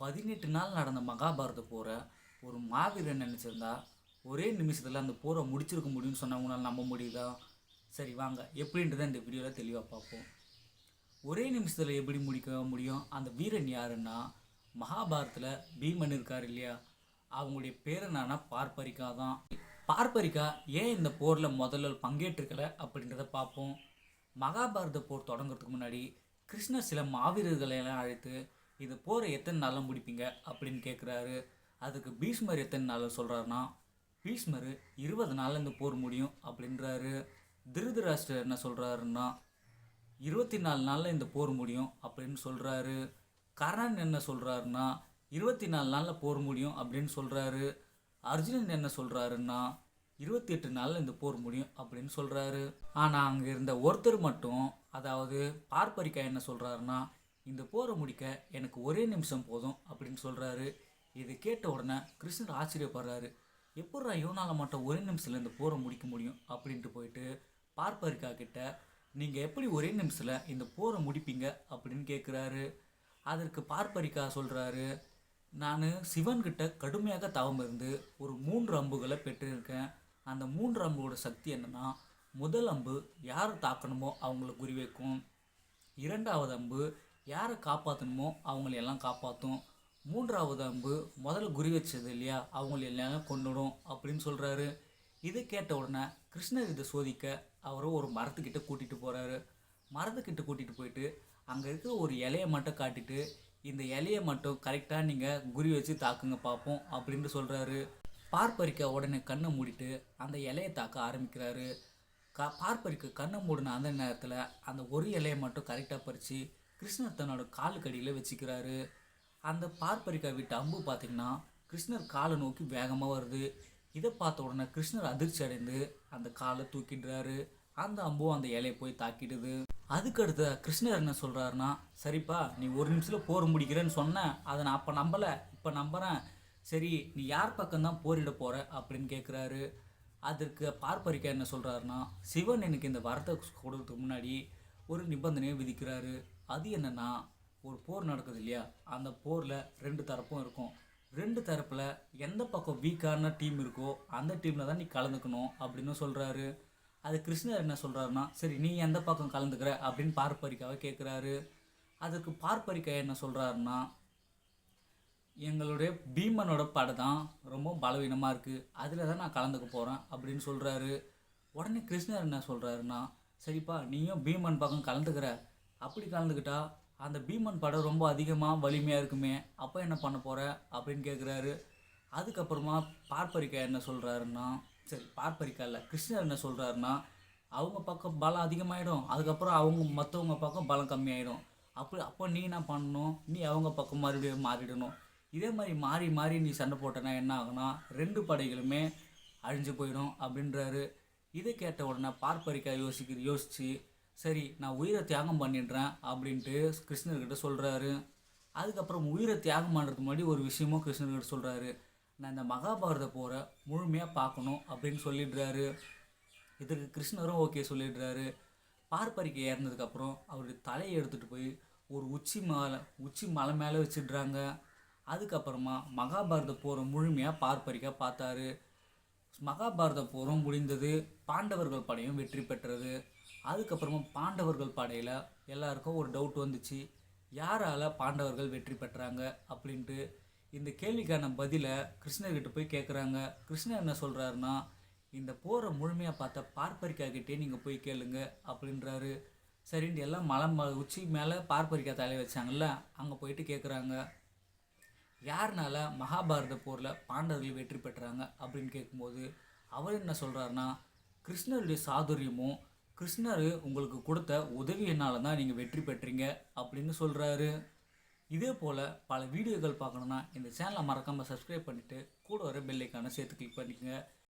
பதினெட்டு நாள் நடந்த மகாபாரத போரை ஒரு மாவீரன் நினச்சிருந்தா ஒரே நிமிஷத்தில் அந்த போரை முடிச்சிருக்க முடியும்னு சொன்னவங்களால நம்ப முடியுதா? சரி வாங்க. எப்படின்றத இந்த வீடியோவில் தெளிவாக பார்ப்போம். ஒரே நிமிஷத்தில் எப்படி முடிக்க முடியும்? அந்த வீரன் யாருன்னா மகாபாரத்தில் பீமன் இருக்கார் இல்லையா? அவங்களுடைய பேர் என்னன்னா பார்ப்பரிக்கா தான். பார்ப்பரிக்கா ஏன் இந்த போரில் முதல்ல பங்கேற்றுக்கலை அப்படின்றத பார்ப்போம். மகாபாரத போர் தொடங்குறதுக்கு முன்னாடி கிருஷ்ணர் சில மாவீரர்களை எல்லாம் அழைத்து இது போரை எத்தனை நாளில் முடிப்பீங்க அப்படின்னு கேட்குறாரு அதுக்கு பீஷ்மர் எத்தனை நாளில் சொல்கிறாருன்னா பீஷ்மர் இருபது நாளில் இந்த போர் முடியும் அப்படின்றாரு. திருதராஷ்டிரர் என்ன சொல்கிறாருன்னா இருபத்தி நாலு நாளில் இந்த போர் முடியும் அப்படின்னு சொல்கிறாரு கரண் என்ன சொல்கிறாருன்னா இருபத்தி நாலு நாளில் போர் முடியும் அப்படின்னு சொல்கிறாரு அர்ஜுனன் என்ன சொல்கிறாருன்னா இருபத்தி எட்டு நாளில் இந்த போர் முடியும் அப்படின்னு சொல்கிறாரு ஆனால் அங்கே இருந்த ஒருத்தர் மட்டும் அதாவது பார்ப்பரிக்கா என்ன சொல்கிறாருன்னா இந்த போரை முடிக்க எனக்கு ஒரே நிமிஷம் போதும் அப்படின்னு சொல்கிறாரு இது கேட்ட உடனே கிருஷ்ணர் ஆச்சரியப்படுறாரு. எப்பட்றா இவனால் மட்டும் ஒரே நிமிஷத்தில் இந்த போரை முடிக்க முடியும் அப்படின்ட்டு போயிட்டு பார்ப்பருக்கா கிட்ட நீங்கள் எப்படி ஒரே நிமிஷத்தில் இந்த போரை முடிப்பீங்க? அப்படின்னு கேட்குறாரு அதற்கு பார்ப்பரிக்கா சொல்கிறாரு நான் சிவன்கிட்ட கடுமையாக தவம் இருந்து ஒரு மூன்று அம்புகளை பெற்றிருக்கேன். அந்த மூன்று அம்புகளோட சக்தி என்னன்னா முதல் அம்பு யாரை தாக்கணுமோ அவங்கள குறி வைக்கும் இரண்டாவது அம்பு யாரை காப்பாற்றணுமோ அவங்களையெல்லாம் எல்லாம் காப்பாற்றும் மூன்றாவது அம்பு முதல்ல குறி வச்சது இல்லையா? அவங்களை எல்லாம் கொண்டுடும் அப்படின்னு சொல்கிறாரு இதை கேட்ட உடனே கிருஷ்ணர் இதை சோதிக்க அவரை ஒரு மரத்துக்கிட்ட கூட்டிகிட்டு போகிறாரு மரத்துக்கிட்ட கூட்டிகிட்டு போயிட்டு அங்கே இருக்கிற ஒரு இலையை மட்டும் காட்டிட்டு இந்த இலையை மட்டும் கரெக்டாக நீங்கள் குறி வச்சு தாக்குங்க பார்ப்போம் அப்படின்னு சொல்கிறாரு பார்ப்பரிக்க உடனே கண்ணை மூடிட்டு அந்த இலையை தாக்க ஆரம்பிக்கிறாரு. க பார்ப்பரிக்க கண்ணை மூடின அந்த நேரத்தில் அந்த ஒரு இலையை மட்டும் கரெக்டாக பறித்து கிருஷ்ணர் தன்னோட காலுக்கடியில் வச்சுக்கிறாரு. அந்த பார்ப்பரிக்கா விட்டு அம்பு பார்த்தீங்கன்னா கிருஷ்ணர் காலை நோக்கி வேகமாக வருது. இதை பார்த்த உடனே கிருஷ்ணர் அதிர்ச்சி அடைந்து அந்த காலை தூக்கிடுறாரு. அந்த அம்பும் அந்த இலையை போய் தாக்கிடுது. அதுக்கடுத்து கிருஷ்ணர் என்ன சொல்கிறாருன்னா சரிப்பா நீ ஒரு நிமிஷத்தில் போர் முடிக்கிறேன்னு சொன்னேன் அதை நான் அப்போ நம்பலை இப்போ நம்புகிறேன் சரி நீ யார் பக்கம்தான் போரிட போகிற அப்படின்னு கேட்குறாரு அதற்கு பார்ப்பரிக்கா என்ன சொல்கிறாருன்னா சிவன் எனக்கு இந்த வரத்தை கொடுக்கறதுக்கு முன்னாடி ஒரு நிபந்தனையை விதிக்கிறாரு. அது என்னன்னா ஒரு போர் நடக்குது இல்லையா? அந்த போரில் ரெண்டு தரப்பும் இருக்கும். ரெண்டு தரப்பில் எந்த பக்கம் வீக்கான டீம் இருக்கோ அந்த டீமில் தான் நீ கலந்துக்கணும் அப்படின்னு சொல்கிறாரு அது கிருஷ்ணர் என்ன சொல்கிறாருன்னா சரி நீ எந்த பக்கம் கலந்துக்கிற அப்படின்னு பார்ப்பரிக்காவை கேட்குறாரு அதுக்கு பார்ப்பரிக்கா என்ன சொல்கிறாருன்னா எங்களுடைய பீமனோட படை தான் ரொம்ப பலவீனமாக இருக்குது அதில் தான் நான் கலந்துக்க போகிறேன் அப்படின்னு சொல்கிறாரு உடனே கிருஷ்ணர் என்ன சொல்கிறாருன்னா சரிப்பா நீயும் பீமன் பக்கம் கலந்துக்கிற. அப்படி கலந்துக்கிட்டா அந்த பீமன் படம் ரொம்ப அதிகமாக வலிமையாக இருக்குமே அப்போ என்ன பண்ண போகிற அப்படின்னு கேட்குறாரு அதுக்கப்புறமா பார்ப்பரிக்கா என்ன சொல்கிறாருன்னா சரி பார்ப்பரிக்கா இல்லை கிருஷ்ணர் என்ன சொல்கிறாருன்னா அவங்க பக்கம் பலம் அதிகமாகிடும் அதுக்கப்புறம் அவங்க மற்றவங்க பக்கம் பலம் கம்மியாயிடும். அப்படி அப்போ நீ என்ன பண்ணணும்? நீ அவங்க பக்கம் மறுபடியும் மாறிடணும். இதே மாதிரி மாறி மாறி நீ சண்டை போட்டனா என்ன ஆகுனா ரெண்டு படைகளுமே அழிஞ்சு போயிடும் அப்படின்றாரு. இதை கேட்ட உடனே பார்ப்பரிக்கா யோசிக்க யோசிச்சு சரி நான் உயிரை தியாகம் பண்ணிடுறேன் அப்படின்ட்டு கிருஷ்ணர்கிட்ட சொல்கிறாரு அதுக்கப்புறம் உயிரை தியாகம் பண்ணுறதுக்கு முன்னாடி ஒரு விஷயமும் கிருஷ்ணர்கிட்ட சொல்கிறாரு நான் இந்த மகாபாரத போரை முழுமையாக பார்க்கணும் அப்படின்னு சொல்லிடுறாரு. இதுக்கு கிருஷ்ணரும் ஓகே சொல்லிடுறாரு. பார்ப்பரிக்கை ஏறினதுக்கப்புறம் அவருடைய தலையை எடுத்துகிட்டு போய் ஒரு உச்சி மலை உச்சி மலை மேலே வச்சிடுறாங்க. அதுக்கப்புறமா மகாபாரத போரை முழுமையாக பார்ப்பரிக்கா பார்த்தாரு. மகாபாரத போரும் முடிந்தது. பாண்டவர்கள் படையும் வெற்றி பெற்றது. அதுக்கப்புறமா பாண்டவர்கள் படையில் எல்லாருக்கும் ஒரு டவுட் வந்துச்சு. யாரால் பாண்டவர்கள் வெற்றி பெற்றாங்க அப்படின்ட்டு இந்த கேள்விக்கான பதிலை கிருஷ்ணர்கிட்ட போய் கேட்குறாங்க கிருஷ்ணர் என்ன சொல்கிறாருன்னா இந்த போரை முழுமையாக பார்த்த பார்ப்பரிக்கா கிட்டே நீங்கள் போய் கேளுங்க அப்படின்றாரு. சரின்ட்டு எல்லாம் மலை உச்சி மேலே பார்ப்பரிக்கா தலையை வச்சாங்கல்ல அங்கே போயிட்டு கேட்குறாங்க யாருனால மகாபாரத போரில் பாண்டவர்கள் வெற்றி பெற்றாங்க அப்படின்னு கேட்கும்போது அவர் என்ன சொல்கிறாருன்னா கிருஷ்ணருடைய சாதுரியமும் கிருஷ்ணர் உங்களுக்கு கொடுத்த உதவியினால தான் நீங்கள் வெற்றி பெற்றீங்க அப்படின்னு சொல்கிறாரு இதே போல் பல வீடியோக்கள் பார்க்கணுன்னா இந்த சேனலை மறக்காமல் சப்ஸ்கிரைப் பண்ணிவிட்டு கூட வர பெல்லைக்கான சேர்த்து கிளிக் பண்ணிக்கோங்க.